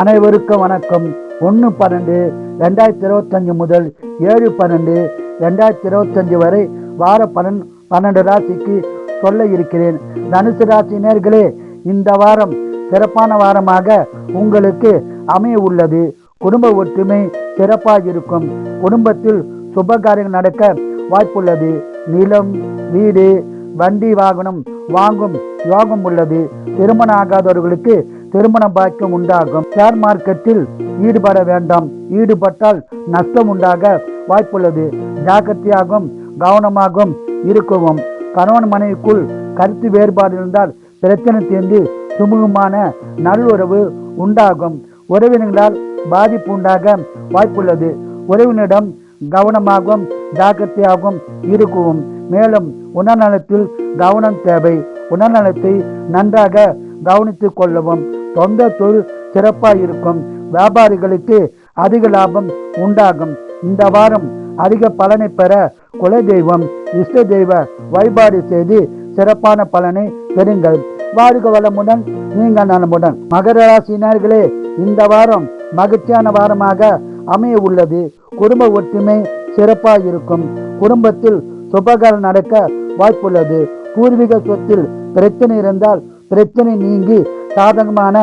அனைவருக்கும் வணக்கம். ஒன்று பன்னெண்டு ரெண்டாயிரத்தி இருபத்தஞ்சு முதல் ஏழு பன்னெண்டு ரெண்டாயிரத்தி இருபத்தஞ்சு வரை வார பன்னெண் பன்னெண்டு ராசிக்கு சொல்ல இருக்கிறேன். தனுசு ராசி நேர்களே இந்த வாரம் சிறப்பான வாரமாக உங்களுக்கு அமைய உள்ளது. குடும்ப ஒற்றுமை சிறப்பாக இருக்கும். குடும்பத்தில் சுபகாரியங்கள் நடக்க வாய்ப்புள்ளது. நிலம் வீடு வண்டி வாகனம் வாங்கும் யோகம் உள்ளது. திருமணம் ஆகாதவர்களுக்கு திருமண பாக்கியம் உண்டாகும். ஷேர் மார்க்கெட்டில் ஈடுபட வேண்டாம். ஈடுபட்டால் நஷ்டம் உண்டாக வாய்ப்புள்ளது. ஜாக்கிரதையாகவும் கவனமாகவும் இருக்கவும். கணவன் மனைவிக்குள் கருத்து வேறுபாடு இருந்தால் பிரச்சனை தீர்ந்து சுமூகமான நல்லுறவு உண்டாகும். உறவினர்களால் பாதிப்பு உண்டாக வாய்ப்புள்ளது. உறவினரிடம் கவனமாகவும் ஜாக்கிரதையாகவும் இருக்கவும். மேலும் உணர்நலத்தில் கவனம் தேவை. உணர்நலத்தை நன்றாக கவனித்துக் கொள்ளவும். சொந்த தொழில் சிறப்பாக இருக்கும். வியாபாரிகளுக்கு அதிக லாபம் உண்டாகும். இந்த வாரம் அதிக பலனை பெற குல தெய்வம் இஷ்ட தெய்வ வழிபாடு செய்து சிறப்பான பலனை பெறுங்கள். வாழ்க வளமுடன் நீங்கள் நலமுடன். மகர ராசினர்களே இந்த வாரம் மகிழ்ச்சியான வாரமாக அமைய உள்ளது. குடும்ப ஒற்றுமை சிறப்பாக இருக்கும். குடும்பத்தில் சுபகாரம் நடக்க வாய்ப்புள்ளது. பூர்வீக சொத்தில் பிரச்சனை இருந்தால் பிரச்சனை நீங்கி சாதகமான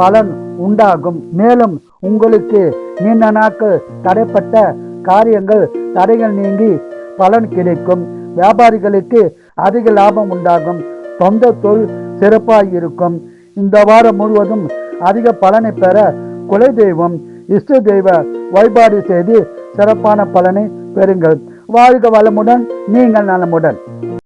பலன் உண்டாகும். மேலும் உங்களுக்கு நீண்ட நாட்கள் தடைப்பட்ட காரியங்கள் தடைகள் நீங்கி பலன் கிடைக்கும். வியாபாரிகளுக்கு அதிக லாபம் உண்டாகும். சொந்த தொழில் சிறப்பாக இருக்கும். இந்த வாரம் முழுவதும் அதிக பலனை பெற குலை தெய்வம் இஷ்ட தெய்வ வழிபாடு செய்து சிறப்பான பலனை பெறுங்கள். வாழ்க வளமுடன் நீங்கள் நலமுடன்.